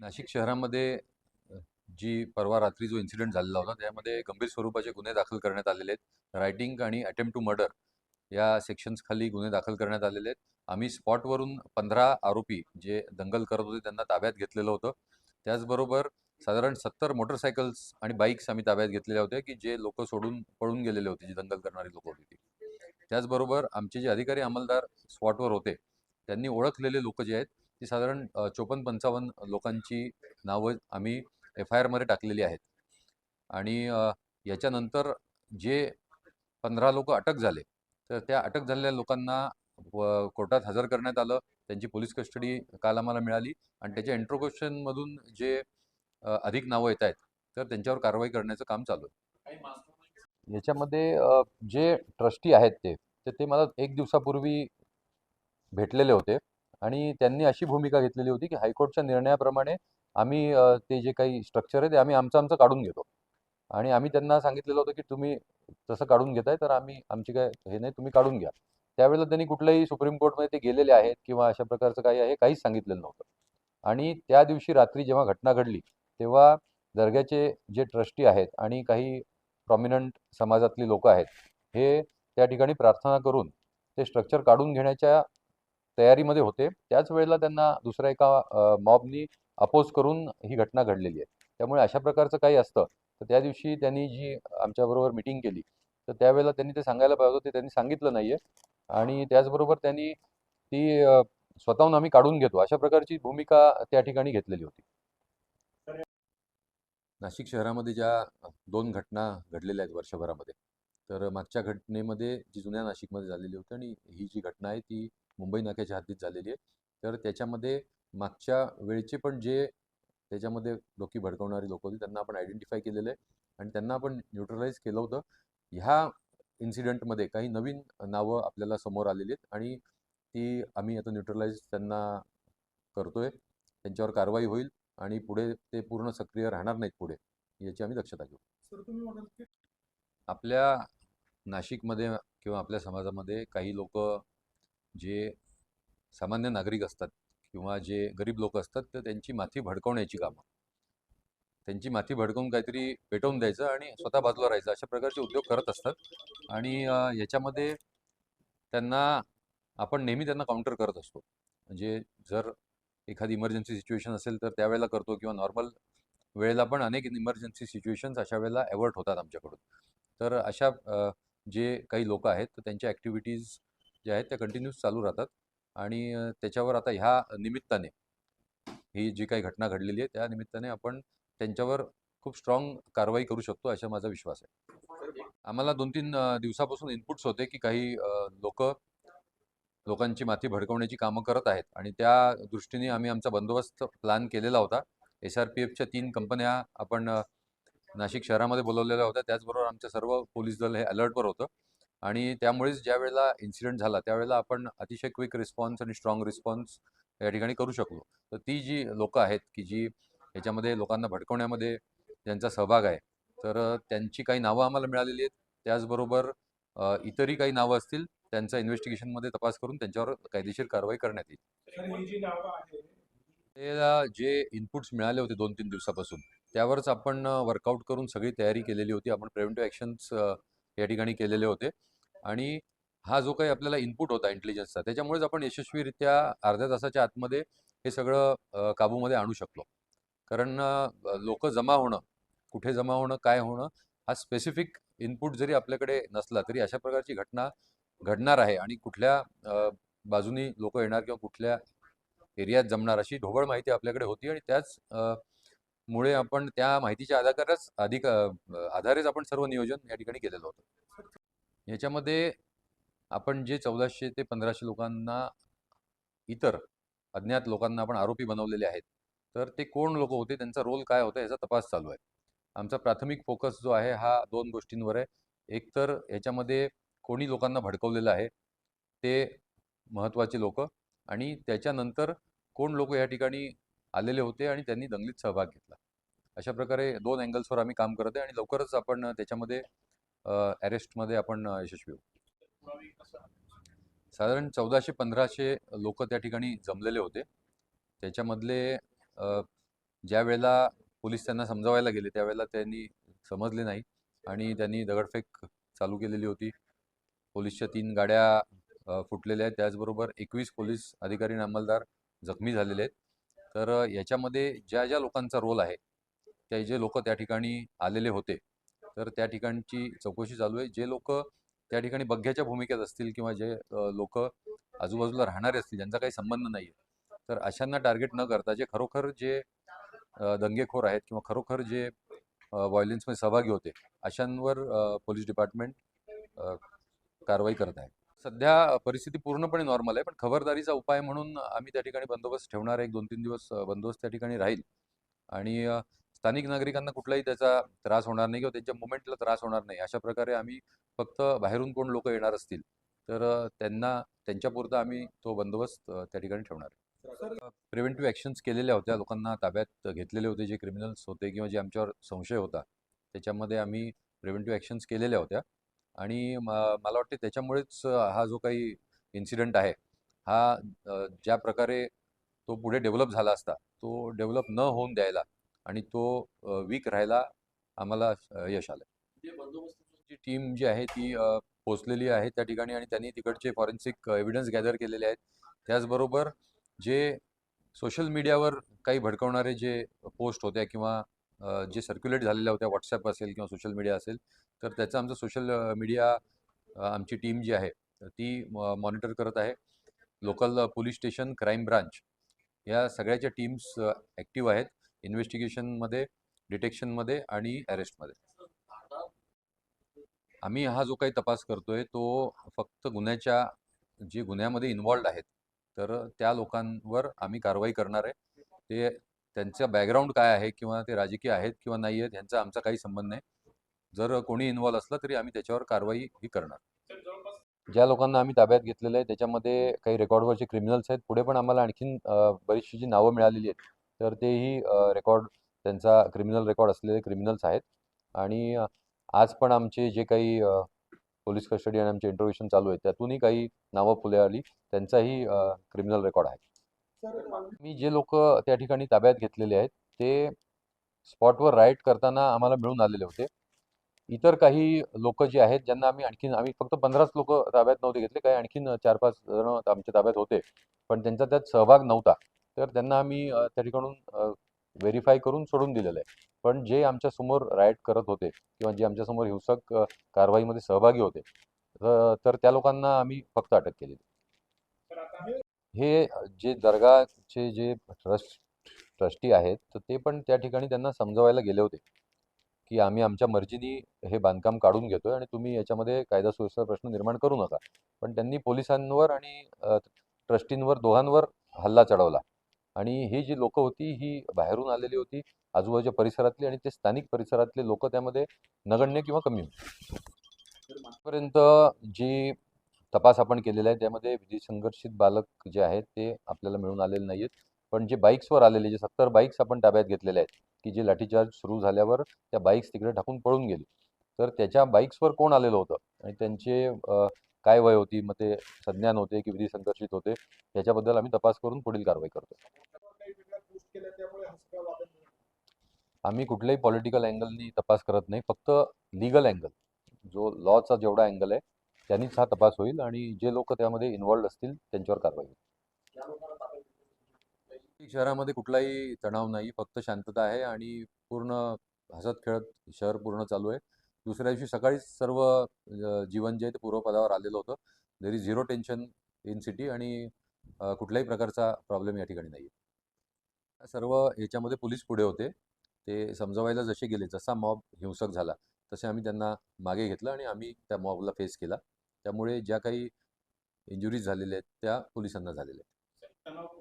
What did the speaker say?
नाशिक शहरामध्ये जी परवा रात्री जो इन्सिडेंट झालेला होता त्यामध्ये गंभीर स्वरूपाचे गुन्हे दाखल करण्यात आलेले आहेत. रायटिंग आणि अटेम्प्ट टू मर्डर या सेक्शन्स खाली गुन्हे दाखल करण्यात आलेले आहेत. आम्ही स्पॉटवरून पंधरा आरोपी जे दंगल करत होते त्यांना ताब्यात घेतलेलं होतं. त्याचबरोबर साधारण सत्तर मोटरसायकल्स आणि बाईक्स आम्ही ताब्यात घेतलेल्या होत्या की जे लोक सोडून पळून गेलेले होते जी दंगल करणारी लोक होती ती. त्याचबरोबर आमचे जे अधिकारी अंमलदार स्पॉटवर होते त्यांनी ओळखलेले लोक जे आहेत ती साधारण चोपन्न पंचावन्न लोकांची नावं आम्ही एफ आय आरमध्ये टाकलेली आहेत. आणि याच्यानंतर जे पंधरा लोक अटक झाले तर त्या अटक झालेल्या लोकांना कोर्टात हजर करण्यात आलं त्यांची पोलीस कस्टडी काल आम्हाला मिळाली आणि त्याच्या इंट्रोगेशनमधून जे अधिक नावं येत आहेत तर त्यांच्यावर कारवाई करण्याचं काम चालू आहे. याच्यामध्ये जे ट्रस्टी आहेत ते ते मला एक दिवसापूर्वी भेटलेले होते. आणि त्यांनी अशी भूमिका घेतलेली होती की हायकोर्टच्या निर्णयाप्रमाणे आम्ही ते जे काही स्ट्रक्चर आहे ते आम्ही आमचं आमचं काढून घेतो. आणि आम्ही त्यांना सांगितलेलं होतं की तुम्ही तसं काढून घेताय तर आम्ही आमची काय हे नाही तुम्ही काढून घ्या. त्यावेळेला त्यांनी कुठल्याही सुप्रीम कोर्टमध्ये ते गेलेले आहेत किंवा अशा प्रकारचं काही आहे काहीच सांगितलेलं नव्हतं. आणि त्या दिवशी रात्री जेव्हा घटना घडली तेव्हा दर्ग्याचे जे ट्रस्टी आहेत आणि काही प्रॉमिनंट समाजातली लोक आहेत हे त्या ठिकाणी प्रार्थना करून ते स्ट्रक्चर काढून घेण्याच्या तयारीमध्ये होते. त्याच वेळेला त्यांना दुसऱ्या एका मॉबनी अपोज करून ही घटना घडलेली आहे. त्यामुळे अशा प्रकारचं काही असतं. तर त्या दिवशी त्यांनी जी आमच्याबरोबर मिटिंग केली तर त्यावेळेला त्यांनी ते सांगायला पाहिजे होतं. ते त्यांनी सांगितलं नाही आहे आणि त्याचबरोबर त्यांनी ती स्वतःहून आम्ही काढून घेतो. अशा प्रकारची भूमिका त्या ठिकाणी घेतलेली होती. नाशिक शहरामध्ये ज्या दोन घटना घडलेल्या आहेत वर्षभरामध्ये तर मागच्या घटनेमध्ये जी जुन्या नाशिकमध्ये झालेली होती आणि ही जी घटना आहे ती मुंबई नाक्याच्या हद्दीत झालेली आहे. तर त्याच्यामध्ये मागच्या वेळचे पण जे त्याच्यामध्ये डोकी भडकवणारी लोक होती त्यांना आपण आयडेंटिफाय केलेलं आहे. आणि त्यांना आपण न्यूट्रलाइज केलं होतं. ह्या इन्सिडेंटमध्ये काही नवीन नावं आपल्याला समोर आलेली आहेत आणि ती आम्ही आता न्यूट्रलाइज त्यांना करतोय. त्यांच्यावर कारवाई होईल आणि पुढे ते पूर्ण सक्रिय राहणार नाहीत पुढे याची आम्ही दक्षता घेऊ. आपल्या नाशिकमध्ये किंवा आपल्या समाजामध्ये काही लोक जे सामान्य नागरिक असतात किंवा जे गरीब लोक असतात तर त्यांची माथी भडकवण्याची कामं. त्यांची माथी भडकवून काहीतरी पेटवून द्यायचं आणि स्वतः बाजूला राहायचं अशा प्रकारचे उद्योग करत असतात. आणि याच्यामध्ये त्यांना आपण नेहमी त्यांना काउंटर करत असतो. म्हणजे जर एखादी इमर्जन्सी सिच्युएशन असेल तर त्यावेळेला करतो किंवा नॉर्मल वेळेला पण अनेक इमर्जन्सी सिच्युएशन्स अशा वेळेला ॲवर्ट होतात आमच्याकडून. तर अशा जे काही लोक आहेत तर त्यांच्या ॲक्टिव्हिटीज ज्या आहेत त्या कंटिन्यूस चालू राहतात. आणि त्याच्यावर आता ह्या निमित्ताने ही जी काही घटना घडलेली आहे त्या निमित्ताने आपण त्यांच्यावर खूप स्ट्रॉंग कारवाई करू शकतो असा माझा विश्वास आहे. आम्हाला दोन तीन दिवसापासून इनपुट्स होते की काही लोक लोकांची माती भडकवण्याची कामं करत आहेत. आणि त्या दृष्टीने आम्ही आमचा बंदोबस्त प्लॅन केलेला होता. एस आर पी एफच्या तीन कंपन्या आपण नाशिक शहरामध्ये बोलवलेल्या होत्या. त्याचबरोबर आमचं सर्व पोलीस दल हे अलर्टवर होतं. आणि त्यामुळेच ज्या वेळेला इन्सिडेंट झाला त्यावेळेला आपण अतिशय क्विक रिस्पॉन्स आणि स्ट्रॉंग रिस्पॉन्स या ठिकाणी करू शकलो. तर ती जी लोकं आहेत की जी याच्यामध्ये लोकांना भडकवण्यामध्ये ज्यांचा सहभाग आहे तर त्यांची काही नावं आम्हाला मिळालेली आहेत. त्याचबरोबर इतरही काही नावं असतील त्यांचा इन्व्हेस्टिगेशनमध्ये तपास करून त्यांच्यावर कायदेशीर कारवाई करण्यात येईल. त्याला जे इनपुट्स मिळाले होते दोन तीन दिवसापासून त्यावरच आपण वर्कआउट करून सगळी तयारी केलेली होती. आपण प्रिव्हेंटिव्ह ॲक्शन्स या ठिकाणी केलेले होते. आणि हा जो काही आपल्याला इनपुट होता इंटेलिजन्सचा त्याच्यामुळेच आपण यशस्वीरित्या अर्ध्या तासाच्या आतमध्ये हे सगळं काबूमध्ये आणू शकलो. कारण लोक जमा होणं कुठे जमा होणं काय होणं हा स्पेसिफिक इनपुट जरी आपल्याकडे नसला तरी अशा प्रकारची घटना घडणार आहे आणि कुठल्या बाजूनी लोक येणार किंवा कुठल्या एरियात जमणार अशी ढोबळ माहिती आपल्याकडे होती आणि त्याच मुळे आपण त्या माहितीच्या आधारच अधिक आधारेच आपण सर्व नियोजन या ठिकाणी केलेलं होतं. याच्यामध्ये आपण जे चौदाशे ते पंधराशे लोकांना इतर अज्ञात लोकांना आपण आरोपी बनवलेले आहेत तर ते कोण लोक होते त्यांचा रोल काय होता याचा तपास चालू आहे. आमचा प्राथमिक फोकस जो आहे हा दोन गोष्टींवर आहे. एक तर ह्याच्यामध्ये कोणी लोकांना भडकवलेलं आहे ते महत्त्वाचे लोक आणि त्याच्यानंतर कोण लोक या ठिकाणी आलेले होते आणि त्यांनी दंगलीत सहभाग घेतला. अशा प्रकारे दोन अँगल्सवर आम्ही काम करत आहे आणि लवकरच आपण त्याच्यामध्ये अरेस्टमध्ये आपण यशस्वी होऊ. साधारण चौदाशे पंधराशे लोक त्या ठिकाणी जमलेले होते. त्याच्यामधले ज्या वेळेला पोलीस त्यांना समजावायला गेले त्यावेळेला त्यांनी समजले नाही आणि त्यांनी दगडफेक चालू केलेली होती. पोलीसच्या तीन गाड्या फुटलेल्या आहेत. त्याचबरोबर एकवीस पोलीस अधिकारी आणि अंमलदार जखमी झालेले आहेत. तर याच्यामध्ये ज्या ज्या लोकांचा रोल आहे ते जे लोक त्या ठिकाणी आलेले होते तर त्या ठिकाणची चौकशी चालू आहे. जे लोक त्या ठिकाणी बघ्याच्या भूमिकेत असतील किंवा जे लोक आजूबाजूला राहणारे असतील ज्यांचा काही संबंध नाही आहे तर अशांना टार्गेट न करता जे खरोखर जे दंगेखोर आहेत किंवा खरोखर जे व्हायलेन्समध्ये सहभागी होते अशांवर पोलीस डिपार्टमेंट कारवाई करत आहे. सध्या परिस्थिती पूर्णपणे नॉर्मल आहे पण खबरदारीचा उपाय म्हणून आम्ही त्या ठिकाणी बंदोबस्त ठेवणार आहे. एक दोन तीन दिवस बंदोबस्त त्या ठिकाणी राहील. आणि स्थानिक नागरिकांना कुठलाही त्याचा त्रास होणार नाही किंवा त्यांच्या मुवमेंटला त्रास होणार नाही. अशा प्रकारे आम्ही फक्त बाहेरून कोण लोक येणार असतील तर त्यांना त्यांच्यापुरता आम्ही तो बंदोबस्त त्या ठिकाणी ठेवणार प्रिव्हेंटिव्ह ॲक्शन्स केलेल्या होत्या. लोकांना ताब्यात घेतलेले होते जे क्रिमिनल्स होते किंवा जे आमच्यावर संशय होता. त्याच्यामध्ये आम्ही प्रिव्हेंटिव्ह ॲक्शन्स केलेल्या होत्या. आणि मला वाटते त्याच्यामुळेच हा जो काही इन्सिडेंट आहे हा ज्या प्रकारे तो पुढे डेव्हलप झाला असता तो डेव्हलप न होऊन द्यायला आणि तो वीक राहायला आम्हाला यश आलं म्हणजे बंदोबस्ताची टीम जी आहे ती पोचलेली आहे त्या ठिकाणी आणि त्यांनी तिकडचे फॉरेन्सिक एव्हिडन्स गॅदर केलेले आहेत. त्याचबरोबर जे सोशल मीडियावर काही भडकवणारे जे पोस्ट होत्या किंवा जे सर्क्युलेट झालेल्या होत्या व्हॉट्सॲप असेल किंवा सोशल मीडिया असेल तर त्याचं आमचं सोशल मीडिया आमची टीम जी आहे ती मॉनिटर करत आहे. Local police station crime branch या सगळ्याच्या टीम्स ॲक्टिव्ह आहेत. इन्व्हेस्टिगेशनमध्ये डिटेक्शनमध्ये आणि अरेस्टमध्ये. आम्ही हा जो काही तपास करतोय तो फक्त गुन्ह्याच्या जे गुन्ह्यामध्ये इन्वॉल्ड आहेत तर त्या लोकांवर आम्ही कारवाई करणार आहे. ते त्यांचा बॅकग्राऊंड काय आहे किंवा ते राजकीय आहेत किंवा नाही आहेत यांचा आमचा काही संबंध नाही. जर कोणी इन्वॉल्व असलं तरी आम्ही त्याच्यावर कारवाई ही करणार. ज्या लोकांना आम्ही ताब्यात घेतलेलं आहे त्याच्यामध्ये काही रेकॉर्डवरचे क्रिमिनल्स आहेत. पुढे पण आम्हाला आणखीन बरीचशी जी नावं मिळालेली आहेत तर तेही रेकॉर्ड त्यांचा क्रिमिनल रेकॉर्ड असलेले क्रिमिनल्स आहेत. आणि आज पण आमचे जे काही पोलीस कस्टडी आणि आमचे इंटरव्ह्युशन चालू आहे त्यातूनही काही नावं फुले आली. त्यांचाही क्रिमिनल रेकॉर्ड आहे. मी जे लोक त्या ठिकाणी ताब्यात घेतलेले आहेत ते स्पॉटवर राईड करताना आम्हाला मिळून आलेले होते. इतर काही लोक जे आहेत ज्यांना आम्ही आणखीन आम्ही फक्त पंधराच लोक ताब्यात नव्हते घेतले. काही आणखीन चार पाच जण आमच्या ताब्यात होते. पण त्यांचा त्यात सहभाग नव्हता. तर त्यांना आम्ही त्या ठिकाणून व्हेरीफाय करून सोडून दिलेलं आहे. पण जे आमच्यासमोर राईट करत होते किंवा जे आमच्यासमोर हिंसक कारवाईमध्ये सहभागी होते तर त्या लोकांना आम्ही फक्त अटक केली हे जे दर्गाचे जे ट्रस्ट ट्रस्टी आहेत तर ते पण त्या ठिकाणी त्यांना समजवायला गेले होते की आम्ही आमच्या मर्जीनी हे बांधकाम काढून घेतोय आणि तुम्ही याच्यामध्ये कायदा सुव्यवस्था प्रश्न निर्माण करू नका. पण त्यांनी पोलिसांवर आणि ट्रस्टींवर दोघांवर हल्ला चढवला. आणि ही जी लोक होती ही बाहेरून आलेली होती आजूबाजूच्या परिसरातली आणि ते स्थानिक परिसरातले लोक त्यामध्ये नगण्य किंवा कमी होते. आजपर्यंत जी तपास आपण केलेला आहे त्यामध्ये विधी संघर्षित बालक जे आहेत ते आपल्याला मिळून आलेले नाही आहेत पण जे बाईक्सवर आलेले जे सत्तर बाईक्स आपण ताब्यात घेतलेले आहेत की जे लाठीचार्ज सुरू झाल्यावर त्या बाईक्स तिकडे टाकून पळून गेले. तर त्याच्या बाईक्सवर कोण आलेलं होतं? आणि त्यांचे काय वय होती मग ते संज्ञान होते की विधी संघर्षित होते याच्याबद्दल आम्ही तपास करून पुढील कारवाई करतो आम्ही कुठल्याही पॉलिटिकल अँगलनी तपास करत नाही फक्त लिगल अँगल जो लॉचा जेवढा अँगल आहे त्यांनीच हा तपास होईल आणि जे लोक त्यामध्ये इन्वॉल्ड असतील त्यांच्यावर कारवाई होईल. शहरामध्ये कुठलाही तणाव नाही फक्त शांतता आहे आणि पूर्ण हसत खेळत शहर पूर्ण चालू आहे. दुसऱ्या दिवशी सकाळीच सर्व जीवन जे आहे ते पूर्वपदावर आलेलं होतं. There is zero tension in city आणि कुठल्याही प्रकारचा प्रॉब्लेम या ठिकाणी नाही आहे सर्व याच्यामध्ये पोलीस पुढे होते. ते समजवायला जसे गेले जसा मॉब हिंसक झाला तसे आम्ही त्यांना मागे घेतलं आणि आम्ही त्या मॉबला फेस केला. त्यामुळे ज्या काही इंजुरीज झालेल्या आहेत त्या पोलिसांना झालेल्या आहेत.